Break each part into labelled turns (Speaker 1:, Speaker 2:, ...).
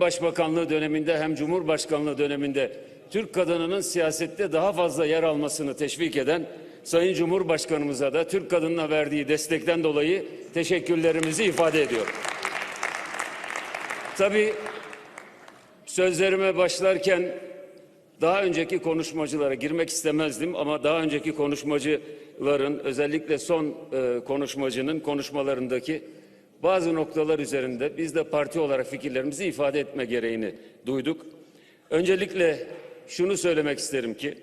Speaker 1: Başbakanlığı döneminde hem Cumhurbaşkanlığı döneminde Türk kadınının siyasette daha fazla yer almasını teşvik eden Sayın Cumhurbaşkanımıza da Türk kadınına verdiği destekten dolayı teşekkürlerimizi ifade ediyorum. Tabii sözlerime başlarken daha önceki konuşmacılara girmek istemezdim ama daha önceki konuşmacıların özellikle son e, konuşmacının konuşmalarındaki bazı noktalar üzerinde biz de parti olarak fikirlerimizi ifade etme gereğini duyduk. Öncelikle şunu söylemek isterim ki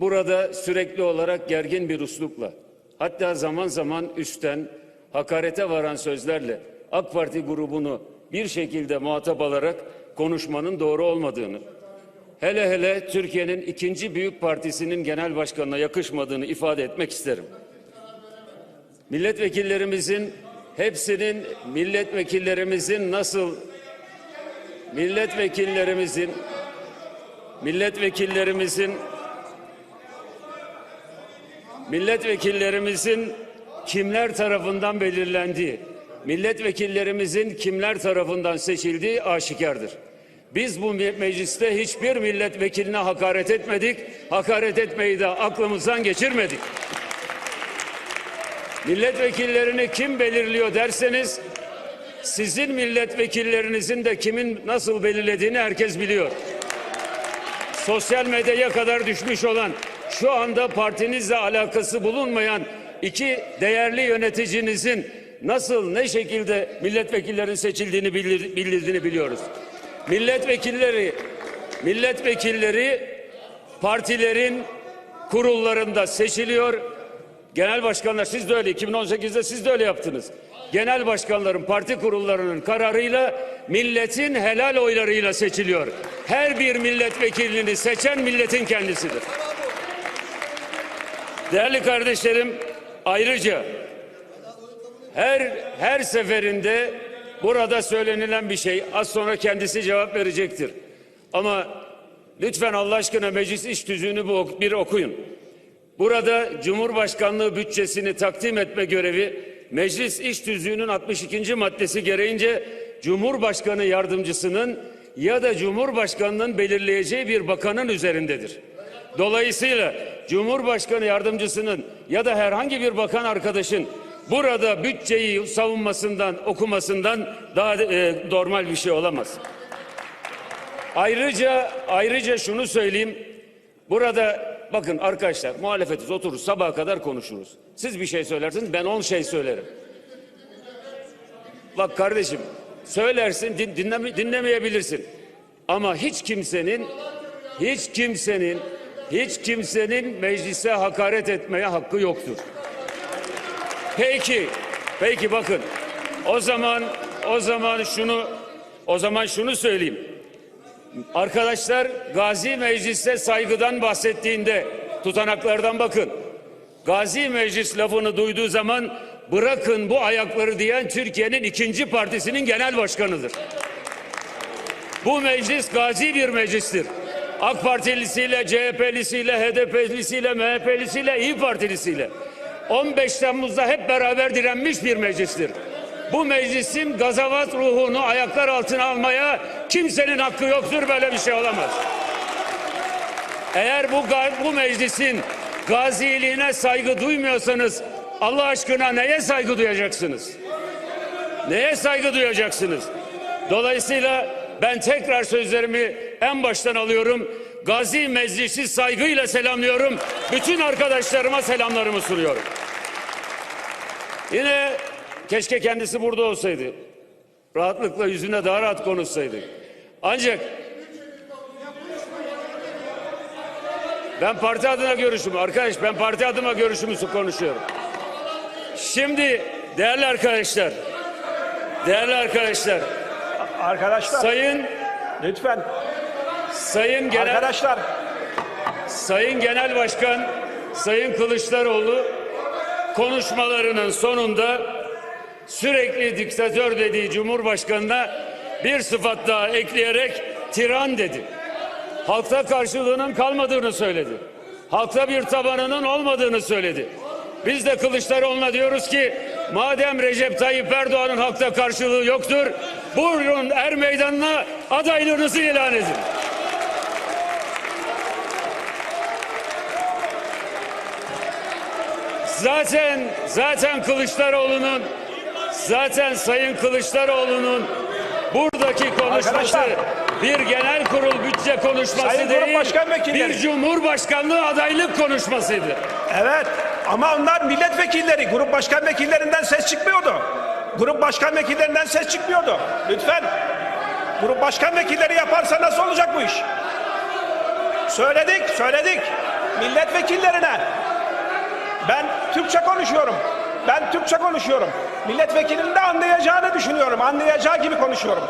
Speaker 1: burada sürekli olarak gergin bir uslupla hatta zaman zaman üstten hakarete varan sözlerle AK Parti grubunu bir şekilde muhatap alarak konuşmanın doğru olmadığını hele hele Türkiye'nin ikinci büyük partisinin genel başkanına yakışmadığını ifade etmek isterim. Milletvekillerimizin hepsinin milletvekillerimizin nasıl milletvekillerimizin milletvekillerimizin milletvekillerimizin kimler tarafından belirlendiği, milletvekillerimizin kimler tarafından seçildiği aşikardır. Biz bu me- mecliste hiçbir milletvekiline hakaret etmedik, hakaret etmeyi de aklımızdan geçirmedik. Milletvekillerini kim belirliyor derseniz sizin milletvekillerinizin de kimin nasıl belirlediğini herkes biliyor. Sosyal medyaya kadar düşmüş olan şu anda partinizle alakası bulunmayan iki değerli yöneticinizin nasıl ne şekilde milletvekillerinin seçildiğini bildirdiğini biliyoruz. Milletvekilleri milletvekilleri partilerin kurullarında seçiliyor. Genel başkanlar siz de öyle 2018'de siz de öyle yaptınız. Genel başkanların parti kurullarının kararıyla milletin helal oylarıyla seçiliyor. Her bir milletvekilini seçen milletin kendisidir. Değerli kardeşlerim ayrıca her her seferinde burada söylenilen bir şey az sonra kendisi cevap verecektir. Ama lütfen Allah aşkına meclis iş tüzüğünü bir okuyun. Burada Cumhurbaşkanlığı bütçesini takdim etme görevi Meclis İş Tüzüğü'nün 62. maddesi gereğince Cumhurbaşkanı yardımcısının ya da Cumhurbaşkanının belirleyeceği bir bakanın üzerindedir. Dolayısıyla Cumhurbaşkanı yardımcısının ya da herhangi bir bakan arkadaşın burada bütçeyi savunmasından, okumasından daha e, normal bir şey olamaz. Ayrıca ayrıca şunu söyleyeyim. Burada bakın arkadaşlar muhalefetiz otururuz sabaha kadar konuşuruz. Siz bir şey söylersiniz ben on şey söylerim. Bak kardeşim söylersin din, dinleme, dinlemeyebilirsin. Ama hiç kimsenin hiç kimsenin hiç kimsenin meclise hakaret etmeye hakkı yoktur. Peki, peki bakın. O zaman o zaman şunu o zaman şunu söyleyeyim. Arkadaşlar Gazi Meclis'te saygıdan bahsettiğinde tutanaklardan bakın. Gazi Meclis lafını duyduğu zaman bırakın bu ayakları diyen Türkiye'nin ikinci partisinin genel başkanıdır. Bu meclis gazi bir meclistir. AK Partilisiyle, CHP'lisiyle, HDP'lisiyle, MHP'lisiyle, İyi Partilisiyle 15 Temmuz'da hep beraber direnmiş bir meclistir. Bu meclisin gazavat ruhunu ayaklar altına almaya kimsenin hakkı yoktur böyle bir şey olamaz. Eğer bu bu meclisin gaziliğine saygı duymuyorsanız Allah aşkına neye saygı duyacaksınız? Neye saygı duyacaksınız? Dolayısıyla ben tekrar sözlerimi en baştan alıyorum. Gazi Meclisi saygıyla selamlıyorum. Bütün arkadaşlarıma selamlarımı sunuyorum. Yine keşke kendisi burada olsaydı. Rahatlıkla yüzüne daha rahat konuşsaydı. Ancak ben parti adına görüşümü arkadaş ben parti adıma görüşümü konuşuyorum. Şimdi değerli arkadaşlar değerli arkadaşlar
Speaker 2: Arkadaşlar
Speaker 1: sayın
Speaker 2: lütfen
Speaker 1: sayın genel
Speaker 2: arkadaşlar
Speaker 1: Sayın Genel Başkan Sayın Kılıçdaroğlu konuşmalarının sonunda sürekli diktatör dediği Cumhurbaşkanı'na bir sıfat daha ekleyerek tiran dedi. Halkta karşılığının kalmadığını söyledi. Halkta bir tabanının olmadığını söyledi. Biz de Kılıçdaroğlu'na diyoruz ki madem Recep Tayyip Erdoğan'ın halkta karşılığı yoktur buyurun er meydanına adaylığınızı ilan edin. Zaten zaten Kılıçdaroğlu'nun zaten Sayın Kılıçdaroğlu'nun buradaki konuşması
Speaker 2: Arkadaşlar.
Speaker 1: bir genel kurul bütçe konuşması
Speaker 2: Sayın
Speaker 1: değil, bir cumhurbaşkanlığı adaylık konuşmasıydı.
Speaker 2: Evet ama onlar milletvekilleri, grup başkan vekillerinden ses çıkmıyordu. Grup başkan vekillerinden ses çıkmıyordu. Lütfen. Grup başkan vekilleri yaparsa nasıl olacak bu iş? Söyledik, söyledik. Milletvekillerine. Ben Türkçe konuşuyorum. Ben Türkçe konuşuyorum. Milletvekilinin de anlayacağını düşünüyorum. Anlayacağı gibi konuşuyorum.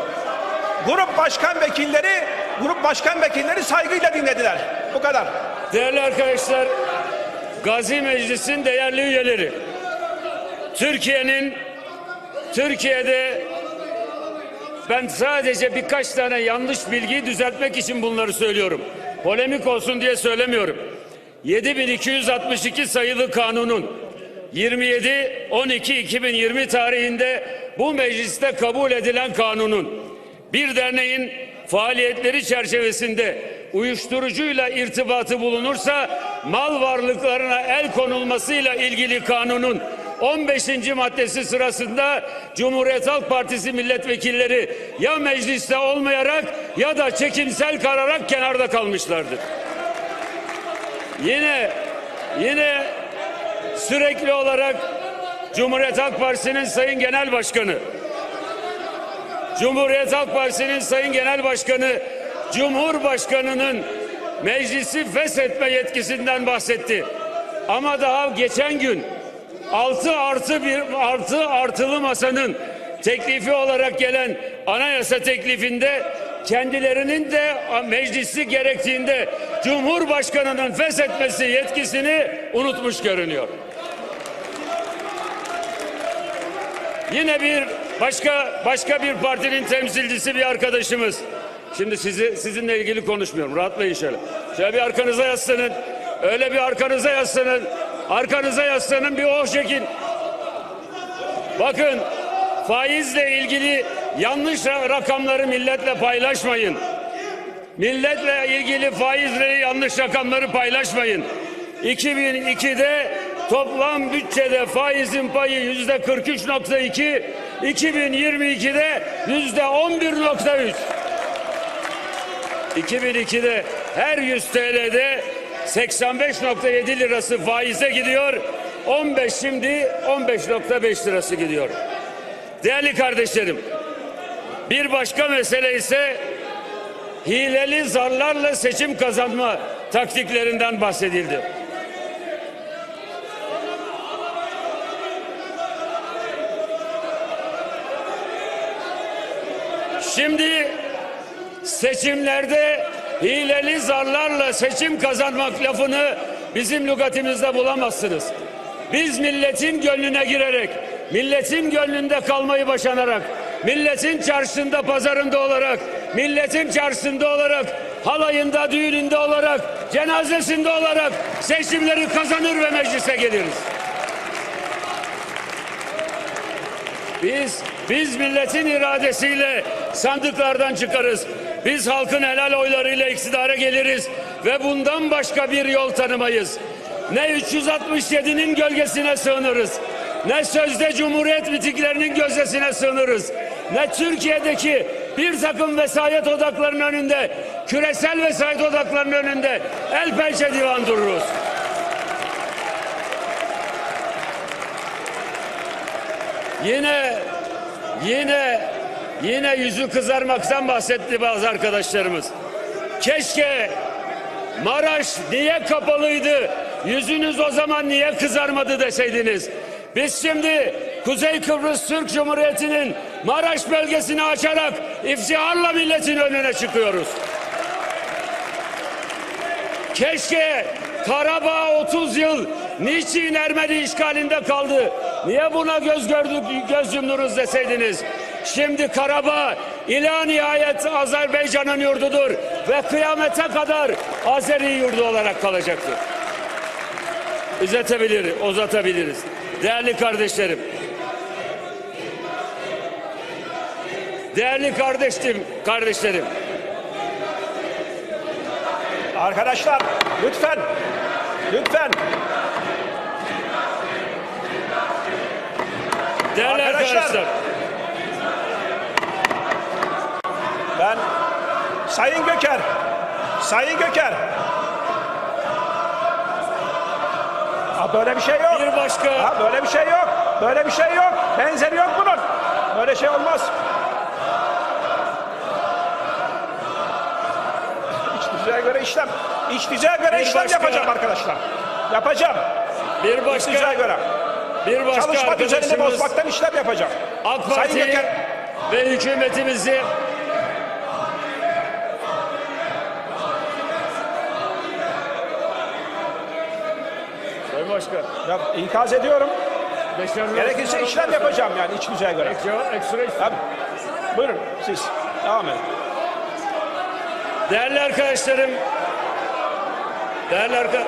Speaker 2: Grup başkan vekilleri, grup başkan vekilleri saygıyla dinlediler. Bu kadar.
Speaker 1: Değerli arkadaşlar, Gazi Meclis'in değerli üyeleri, Türkiye'nin Türkiye'de ben sadece birkaç tane yanlış bilgiyi düzeltmek için bunları söylüyorum. Polemik olsun diye söylemiyorum. 7262 sayılı kanunun 27-12-2020 tarihinde bu mecliste kabul edilen kanunun bir derneğin faaliyetleri çerçevesinde uyuşturucuyla irtibatı bulunursa mal varlıklarına el konulmasıyla ilgili kanunun 15. maddesi sırasında Cumhuriyet Halk Partisi milletvekilleri ya mecliste olmayarak ya da çekimsel kararak kenarda kalmışlardır. Yine yine sürekli olarak Cumhuriyet Halk Partisi'nin Sayın Genel Başkanı Cumhuriyet Halk Partisi'nin Sayın Genel Başkanı Cumhurbaşkanı'nın meclisi feshetme yetkisinden bahsetti. Ama daha geçen gün 6 artı bir artı artılı masanın teklifi olarak gelen anayasa teklifinde kendilerinin de meclisi gerektiğinde Cumhurbaşkanı'nın feshetmesi yetkisini unutmuş görünüyor. Yine bir başka başka bir partinin temsilcisi bir arkadaşımız. Şimdi sizi sizinle ilgili konuşmuyorum. Rahatlayın şöyle. Şöyle bir arkanıza yaslanın. Öyle bir arkanıza yaslanın. Arkanıza yaslanın bir oh çekin. Bakın faizle ilgili yanlış ra- rakamları milletle paylaşmayın. Milletle ilgili faizle yanlış rakamları paylaşmayın. 2002'de toplam bütçede faizin payı yüzde 43.2, 2022'de yüzde 11.3. 2002'de her 100 TL'de 85.7 lirası faize gidiyor. 15 şimdi 15.5 lirası gidiyor. Değerli kardeşlerim, bir başka mesele ise hileli zarlarla seçim kazanma taktiklerinden bahsedildi. Şimdi seçimlerde hileli zarlarla seçim kazanmak lafını bizim lügatimizde bulamazsınız. Biz milletin gönlüne girerek, milletin gönlünde kalmayı başararak, milletin çarşısında pazarında olarak, milletin çarşısında olarak, halayında, düğününde olarak, cenazesinde olarak seçimleri kazanır ve meclise geliriz. Biz biz milletin iradesiyle sandıklardan çıkarız. Biz halkın helal oylarıyla iktidara geliriz ve bundan başka bir yol tanımayız. Ne 367'nin gölgesine sığınırız. Ne sözde cumhuriyet mitiklerinin gözdesine sığınırız. Ne Türkiye'deki bir takım vesayet odaklarının önünde, küresel vesayet odaklarının önünde el pençe divan dururuz. Yine yine yine yüzü kızarmaktan bahsetti bazı arkadaşlarımız. Keşke Maraş niye kapalıydı? Yüzünüz o zaman niye kızarmadı deseydiniz. Biz şimdi Kuzey Kıbrıs Türk Cumhuriyeti'nin Maraş bölgesini açarak iftiharla milletin önüne çıkıyoruz. Keşke Karabağ 30 yıl niçin Ermeni işgalinde kaldı? Niye buna göz gördük, göz yumdunuz deseydiniz? Şimdi Karabağ ila nihayet Azerbaycan'ın yurdudur ve kıyamete kadar Azeri yurdu olarak kalacaktır. Uzatabilir, uzatabiliriz. Değerli kardeşlerim, Değerli kardeşim, kardeşlerim.
Speaker 2: Arkadaşlar lütfen, lütfen.
Speaker 1: Değerli
Speaker 2: Arkadaşlar.
Speaker 1: arkadaşlar.
Speaker 2: Ben Sayın Göker, Sayın Göker. Ha, böyle bir şey yok.
Speaker 1: Bir başka
Speaker 2: Ha, böyle bir şey yok. Böyle bir şey yok. Benzeri yok bunun. Böyle şey olmaz. İç düzeye göre işlem. İç düzeye göre
Speaker 1: Bir
Speaker 2: işlem
Speaker 1: başka-
Speaker 2: yapacağım arkadaşlar. Yapacağım.
Speaker 1: bir
Speaker 2: İç düzeye
Speaker 1: başka
Speaker 2: göre.
Speaker 1: bir başka
Speaker 2: Çalışma düzenini bozmaktan işlem yapacağım.
Speaker 1: AK
Speaker 2: Sayın
Speaker 1: Parti
Speaker 2: Göker.
Speaker 1: ve hükümetimizi Sayın Başkan,
Speaker 2: Ya, ikaz ediyorum.
Speaker 1: beşer
Speaker 2: Gerekirse işlem yapacağım yani iç düzeye göre.
Speaker 1: Ekstra
Speaker 2: Tabii. Buyurun siz. Devam edin.
Speaker 1: Değerli arkadaşlarım, değerli arka...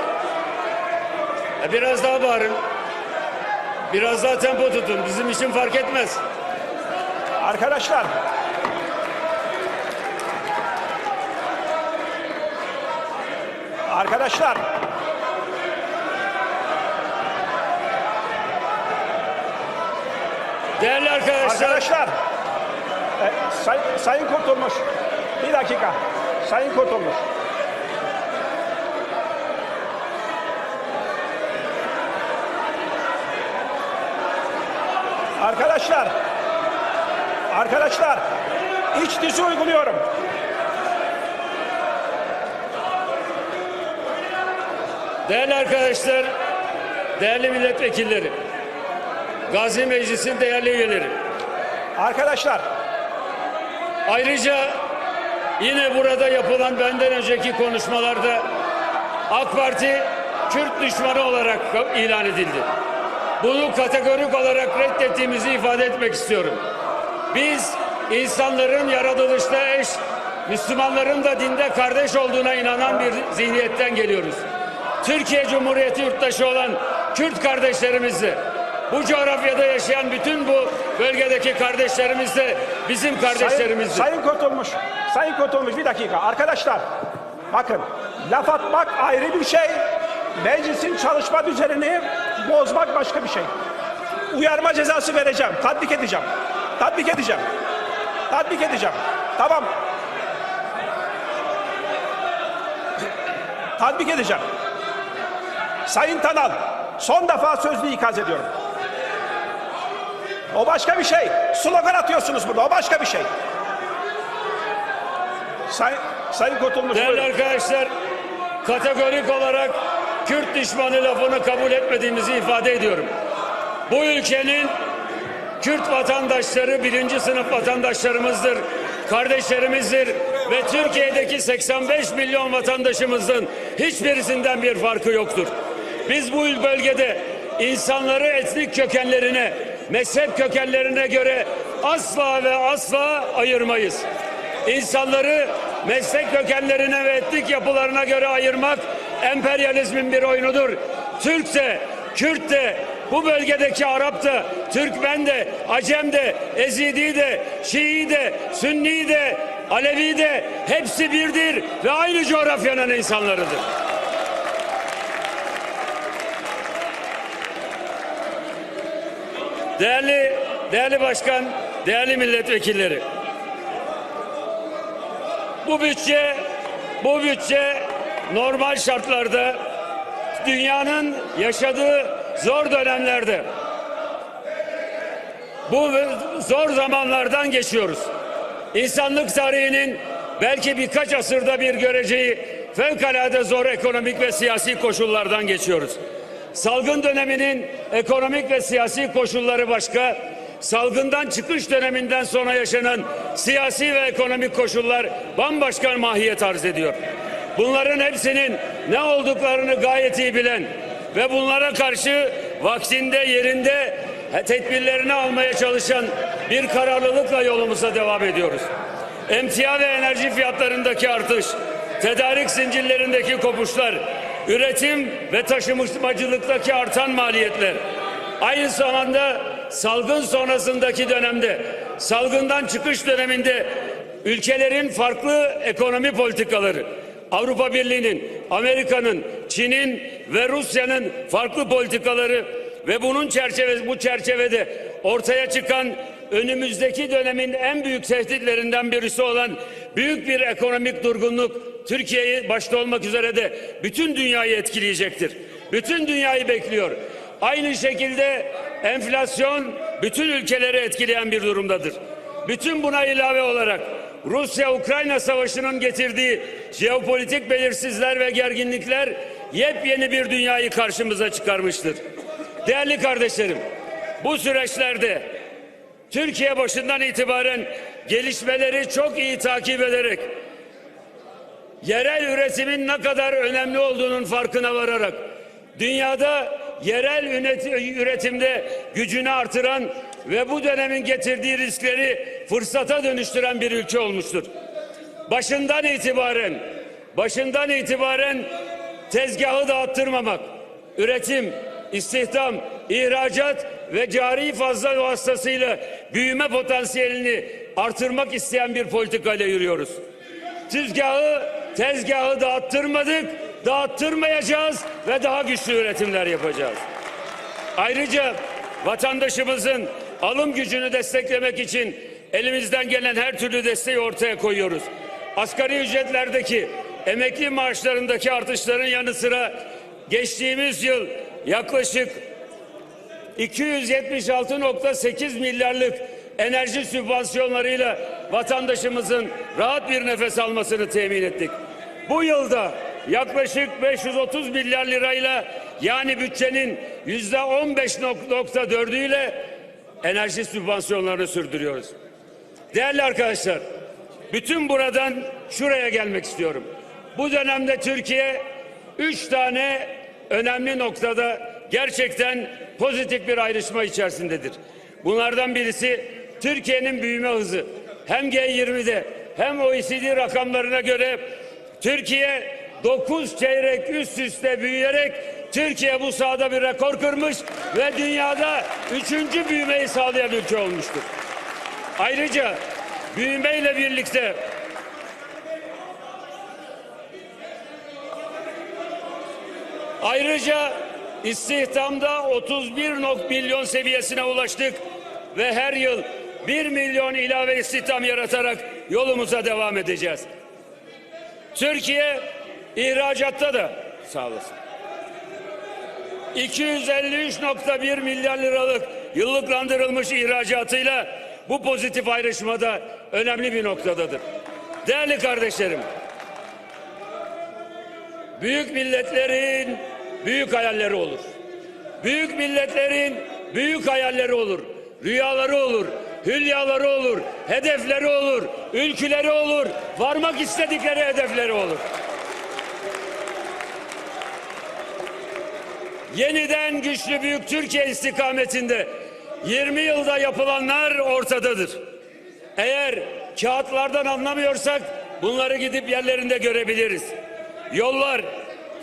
Speaker 1: Biraz daha bağırın. Biraz daha tempo tutun. Bizim için fark etmez.
Speaker 2: Arkadaşlar. Arkadaşlar.
Speaker 1: Değerli arkadaşlar,
Speaker 2: Arkadaşlar. E, say, sayın Kurtulmuş. Bir dakika. Sayın Kurtulmuş. Arkadaşlar. Arkadaşlar. iç dizi uyguluyorum.
Speaker 1: değerli arkadaşlar, değerli milletvekilleri, Gazi Meclisi'nin değerli üyeleri.
Speaker 2: Arkadaşlar.
Speaker 1: Ayrıca yine burada yapılan benden önceki konuşmalarda AK Parti Kürt düşmanı olarak ilan edildi. Bunu kategorik olarak reddettiğimizi ifade etmek istiyorum. Biz insanların yaratılışta eş, Müslümanların da dinde kardeş olduğuna inanan bir zihniyetten geliyoruz. Türkiye Cumhuriyeti yurttaşı olan Kürt kardeşlerimizle bu coğrafyada yaşayan bütün bu bölgedeki kardeşlerimiz de bizim
Speaker 2: Sayın,
Speaker 1: kardeşlerimizdir.
Speaker 2: Sayın Kurtulmuş, Sayın Kurtulmuş bir dakika. Arkadaşlar bakın laf atmak ayrı bir şey. Meclisin çalışma düzenini bozmak başka bir şey. Uyarma cezası vereceğim. Tatbik edeceğim. Tatbik edeceğim. Tatbik edeceğim. Tamam. Tatbik edeceğim. Sayın Tanal, son defa sözlü ikaz ediyorum. O başka bir şey. Slogan atıyorsunuz burada. O başka bir şey. Say, Sayın Kurtulmuş
Speaker 1: Değerli
Speaker 2: buyurun.
Speaker 1: arkadaşlar, kategorik olarak Kürt düşmanı lafını kabul etmediğimizi ifade ediyorum. Bu ülkenin Kürt vatandaşları birinci sınıf vatandaşlarımızdır, kardeşlerimizdir ve Türkiye'deki 85 milyon vatandaşımızın hiçbirisinden bir farkı yoktur. Biz bu bölgede insanları etnik kökenlerine, mezhep kökenlerine göre asla ve asla ayırmayız. İnsanları meslek kökenlerine ve etnik yapılarına göre ayırmak emperyalizmin bir oyunudur. Türk de, Kürt de, bu bölgedeki Arap da, Türkmen de, Acem de, Ezidi de, Şii de, Sünni de, Alevi de hepsi birdir ve aynı coğrafyanın insanlarıdır. Değerli değerli başkan, değerli milletvekilleri. Bu bütçe bu bütçe normal şartlarda dünyanın yaşadığı zor dönemlerde bu zor zamanlardan geçiyoruz. İnsanlık tarihinin belki birkaç asırda bir göreceği fevkalade zor ekonomik ve siyasi koşullardan geçiyoruz. Salgın döneminin ekonomik ve siyasi koşulları başka, salgından çıkış döneminden sonra yaşanan siyasi ve ekonomik koşullar bambaşka mahiyet arz ediyor. Bunların hepsinin ne olduklarını gayet iyi bilen ve bunlara karşı vaktinde yerinde tedbirlerini almaya çalışan bir kararlılıkla yolumuza devam ediyoruz. Emtia ve enerji fiyatlarındaki artış, tedarik zincirlerindeki kopuşlar, üretim ve taşımacılıktaki artan maliyetler, aynı zamanda salgın sonrasındaki dönemde salgından çıkış döneminde ülkelerin farklı ekonomi politikaları, Avrupa Birliği'nin, Amerika'nın, Çin'in ve Rusya'nın farklı politikaları ve bunun çerçevesi bu çerçevede ortaya çıkan önümüzdeki dönemin en büyük tehditlerinden birisi olan büyük bir ekonomik durgunluk Türkiye'yi başta olmak üzere de bütün dünyayı etkileyecektir. Bütün dünyayı bekliyor. Aynı şekilde enflasyon bütün ülkeleri etkileyen bir durumdadır. Bütün buna ilave olarak Rusya-Ukrayna savaşının getirdiği jeopolitik belirsizler ve gerginlikler yepyeni bir dünyayı karşımıza çıkarmıştır. Değerli kardeşlerim, bu süreçlerde Türkiye başından itibaren gelişmeleri çok iyi takip ederek yerel üretimin ne kadar önemli olduğunun farkına vararak dünyada yerel üretimde gücünü artıran ve bu dönemin getirdiği riskleri fırsata dönüştüren bir ülke olmuştur. Başından itibaren başından itibaren tezgahı dağıttırmamak, üretim, istihdam, ihracat ve cari fazla vasıtasıyla büyüme potansiyelini artırmak isteyen bir politikayla yürüyoruz. Tezgahı, tezgahı dağıttırmadık, dağıttırmayacağız ve daha güçlü üretimler yapacağız. Ayrıca vatandaşımızın alım gücünü desteklemek için elimizden gelen her türlü desteği ortaya koyuyoruz. Asgari ücretlerdeki, emekli maaşlarındaki artışların yanı sıra geçtiğimiz yıl yaklaşık 276.8 milyarlık enerji sübvansiyonlarıyla vatandaşımızın rahat bir nefes almasını temin ettik. Bu yılda yaklaşık 530 milyar lirayla yani bütçenin yüzde 15.4'üyle enerji sübvansiyonlarını sürdürüyoruz. Değerli arkadaşlar, bütün buradan şuraya gelmek istiyorum. Bu dönemde Türkiye üç tane önemli noktada gerçekten pozitif bir ayrışma içerisindedir. Bunlardan birisi Türkiye'nin büyüme hızı. Hem G20'de hem OECD rakamlarına göre Türkiye 9 çeyrek üst üste büyüyerek Türkiye bu sahada bir rekor kırmış ve dünyada üçüncü büyümeyi sağlayan ülke olmuştur. Ayrıca büyümeyle birlikte ayrıca istihdamda 31 nok- milyon seviyesine ulaştık ve her yıl 1 milyon ilave istihdam yaratarak yolumuza devam edeceğiz. Türkiye ihracatta da sağ olasın. 253.1 milyar liralık yıllıklandırılmış ihracatıyla bu pozitif ayrışmada önemli bir noktadadır. Değerli kardeşlerim, büyük milletlerin büyük hayalleri olur. Büyük milletlerin büyük hayalleri olur. Rüyaları olur, hülyaları olur, hedefleri olur, ülküleri olur, varmak istedikleri hedefleri olur. yeniden güçlü büyük Türkiye istikametinde 20 yılda yapılanlar ortadadır. Eğer kağıtlardan anlamıyorsak bunları gidip yerlerinde görebiliriz. Yollar,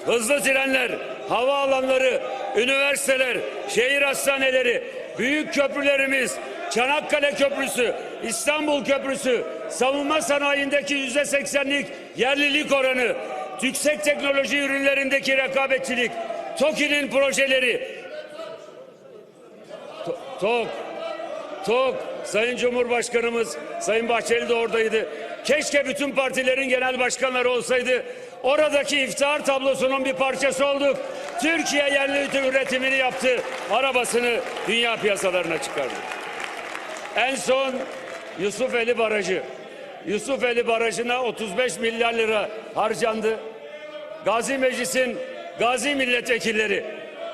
Speaker 1: hızlı trenler, havaalanları, üniversiteler, şehir hastaneleri, büyük köprülerimiz, Çanakkale Köprüsü, İstanbul Köprüsü, savunma sanayindeki yüzde seksenlik yerlilik oranı, yüksek teknoloji ürünlerindeki rekabetçilik, TOKİ'nin projeleri, To- TOK, TOK, Sayın Cumhurbaşkanımız, Sayın Bahçeli de oradaydı. Keşke bütün partilerin genel başkanları olsaydı. Oradaki iftihar tablosunun bir parçası olduk. Türkiye yerli üretimini yaptı. Arabasını dünya piyasalarına çıkardı. En son Yusufeli Barajı. Yusufeli Barajı'na 35 milyar lira harcandı. Gazi Meclis'in gazi milletvekilleri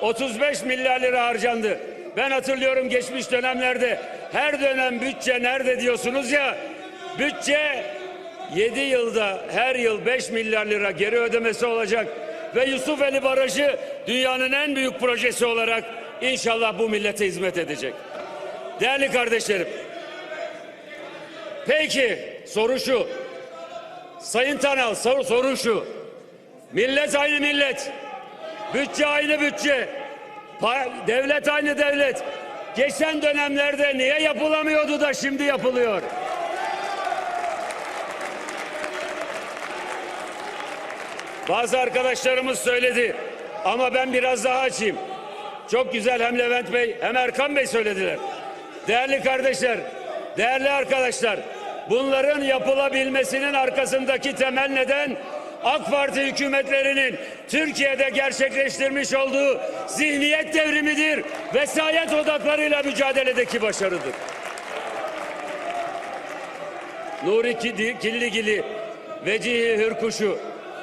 Speaker 1: 35 milyar lira harcandı. Ben hatırlıyorum geçmiş dönemlerde her dönem bütçe nerede diyorsunuz ya bütçe 7 yılda her yıl 5 milyar lira geri ödemesi olacak ve Yusufeli Barajı dünyanın en büyük projesi olarak inşallah bu millete hizmet edecek. Değerli kardeşlerim. Peki soru şu. Sayın Tanal soru, sorun şu. Millet aynı millet. Bütçe aynı bütçe. Pa- devlet aynı devlet. geçen dönemlerde niye yapılamıyordu da şimdi yapılıyor? Bazı arkadaşlarımız söyledi ama ben biraz daha açayım. Çok güzel hem Levent Bey hem Erkan Bey söylediler. Değerli kardeşler, değerli arkadaşlar, bunların yapılabilmesinin arkasındaki temel neden AK Parti hükümetlerinin Türkiye'de gerçekleştirmiş olduğu zihniyet devrimidir. Vesayet odaklarıyla mücadeledeki başarıdır. Nuri Killigili, Vecihi Hürkuşu,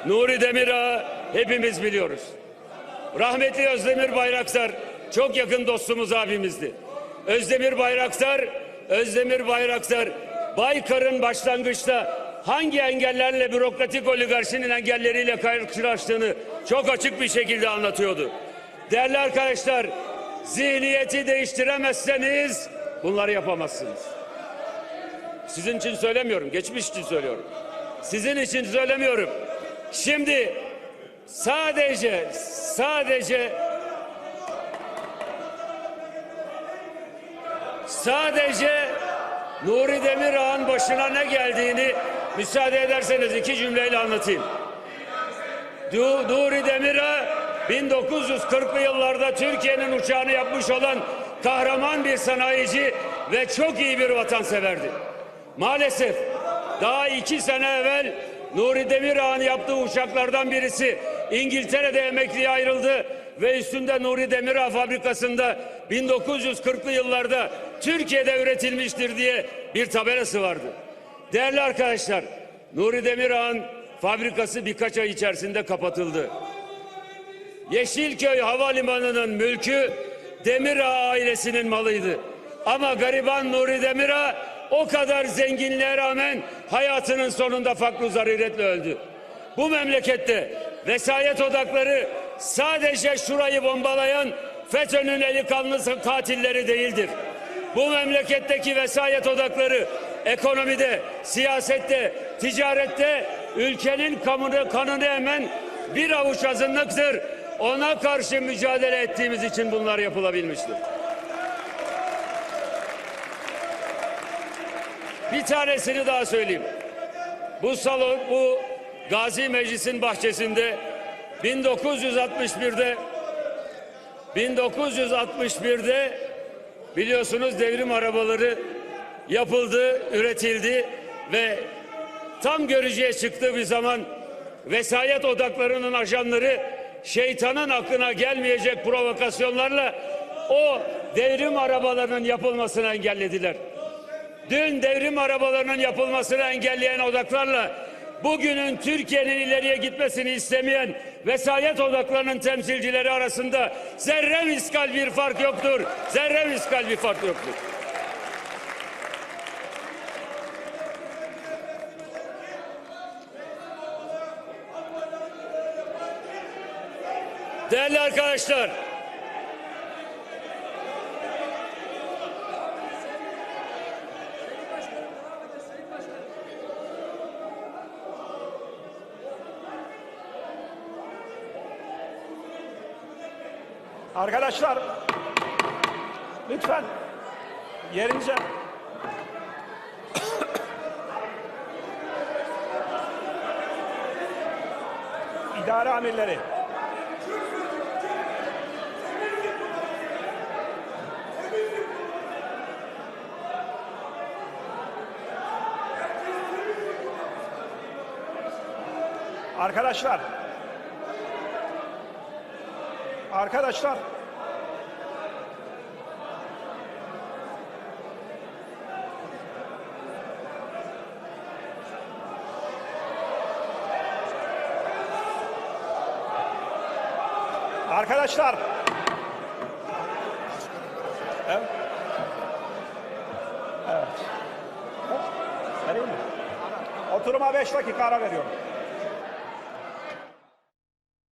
Speaker 1: Nuri Demirağ hepimiz biliyoruz. Rahmetli Özdemir Bayraktar çok yakın dostumuz abimizdi. Özdemir Bayraktar, Özdemir Bayraktar Baykar'ın başlangıçta hangi engellerle bürokratik oligarşinin engelleriyle karşılaştığını çok açık bir şekilde anlatıyordu. Değerli arkadaşlar, zihniyeti değiştiremezseniz bunları yapamazsınız. Sizin için söylemiyorum, geçmiş için söylüyorum. Sizin için söylemiyorum. Şimdi sadece sadece sadece Nuri Demirağ'ın başına ne geldiğini müsaade ederseniz iki cümleyle anlatayım. Nuri Demirağ 1940'lı yıllarda Türkiye'nin uçağını yapmış olan kahraman bir sanayici ve çok iyi bir vatanseverdi. Maalesef daha iki sene evvel Nuri Demirağ'ın yaptığı uçaklardan birisi İngiltere'de emekliye ayrıldı ve üstünde Nuri Demirağ fabrikasında 1940'lı yıllarda Türkiye'de üretilmiştir diye bir tabelası vardı. Değerli arkadaşlar, Nuri Demirağ'ın fabrikası birkaç ay içerisinde kapatıldı. Yeşilköy Havalimanı'nın mülkü Demirağ ailesinin malıydı. Ama gariban Nuri Demirağ o kadar zenginliğe rağmen hayatının sonunda fakru zariretle öldü. Bu memlekette vesayet odakları sadece şurayı bombalayan FETÖ'nün eli kanlı katilleri değildir. Bu memleketteki vesayet odakları ekonomide, siyasette, ticarette ülkenin kanını, kanını emen bir avuç azınlıktır. Ona karşı mücadele ettiğimiz için bunlar yapılabilmiştir. Bir tanesini daha söyleyeyim. Bu salon, bu Gazi Meclis'in bahçesinde 1961'de 1961'de biliyorsunuz devrim arabaları yapıldı, üretildi ve tam görücüye çıktığı bir zaman vesayet odaklarının ajanları şeytanın aklına gelmeyecek provokasyonlarla o devrim arabalarının yapılmasını engellediler. Dün devrim arabalarının yapılmasını engelleyen odaklarla bugünün Türkiye'nin ileriye gitmesini istemeyen vesayet odaklarının temsilcileri arasında zerre miskal bir fark yoktur. Zerre miskal bir fark yoktur. Değerli arkadaşlar,
Speaker 2: Arkadaşlar lütfen yerinize. İdare amirleri. Arkadaşlar. Arkadaşlar Arkadaşlar. Evet. Evet. Oturuma 5 dakika ara veriyorum.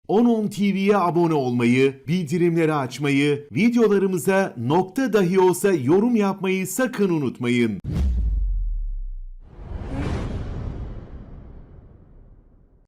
Speaker 3: 10.10 TV'ye abone olmayı, bildirimleri açmayı, videolarımıza nokta dahi olsa yorum yapmayı sakın unutmayın.